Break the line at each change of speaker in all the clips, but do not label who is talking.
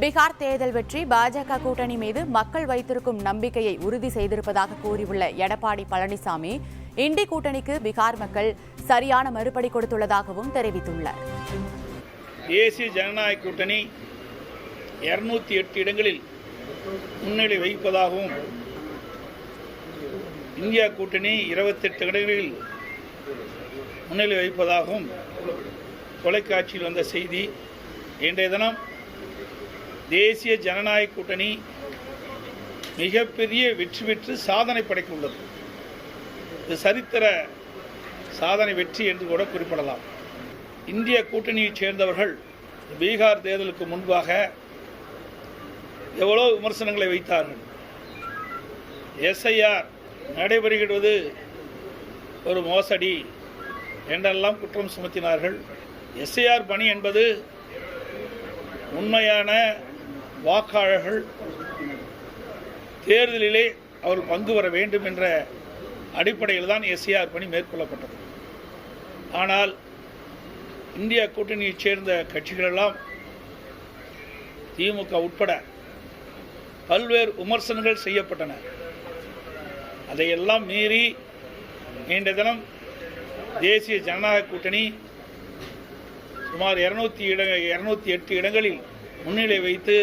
பீகார் தேர்தல் வெற்றி பாஜக கூட்டணி மீது மக்கள் வைத்திருக்கும் நம்பிக்கையை உறுதி செய்திருப்பதாக கூறியுள்ள எடப்பாடி பழனிசாமி இண்டி கூட்டணிக்கு பீகார் மக்கள் சரியான மறுபடி கொடுத்துள்ளதாகவும் தெரிவித்துள்ளார்.
தேசிய ஜனநாயக கூட்டணி இருநூத்தி எட்டு இடங்களில் முன்னிலை வகிப்பதாகவும் இந்தியா கூட்டணி இருபத்தெட்டு இடங்களில் முன்னிலை வகிப்பதாகவும் தொலைக்காட்சியில் வந்த செய்தி இன்றைய தினம் தேசிய ஜனநாயக கூட்டணி மிகப்பெரிய வெற்றி பெற்று சாதனை படைக்க உள்ளது இது சரித்திர சாதனை வெற்றி என்று கூட குறிப்பிடலாம். இந்திய கூட்டணியைச் சேர்ந்தவர்கள் பீகார் தேர்தலுக்கு முன்பாக எவ்வளோ விமர்சனங்களை வைத்தார்கள். எஸ்ஐஆர் நடைபெறுகிறது ஒரு மோசடி என்றெல்லாம் குற்றம் சுமத்தினார்கள். எஸ்ஐஆர் பணி என்பது உண்மையான வாக்காளர்கள் தேர்தலிலே அவர் பங்கு வர வேண்டும் என்ற அடிப்படையில் தான் எஸ்ஐஆர் பணி மேற்கொள்ளப்பட்டது. ஆனால் இந்திய கூட்டணியைச் சேர்ந்த கட்சிகளெல்லாம் திமுக உட்பட பல்வேறு விமர்சனங்கள் செய்யப்பட்டன. அதையெல்லாம் மீறி நீண்ட தினம் தேசிய ஜனநாயக கூட்டணி சுமார் இரநூத்தி இட இரநூத்தி எட்டு இடங்களில் முன்னிலை வைத்து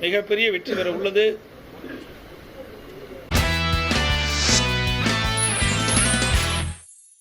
மிகப்பெரிய வெற்றி பெற உள்ளது.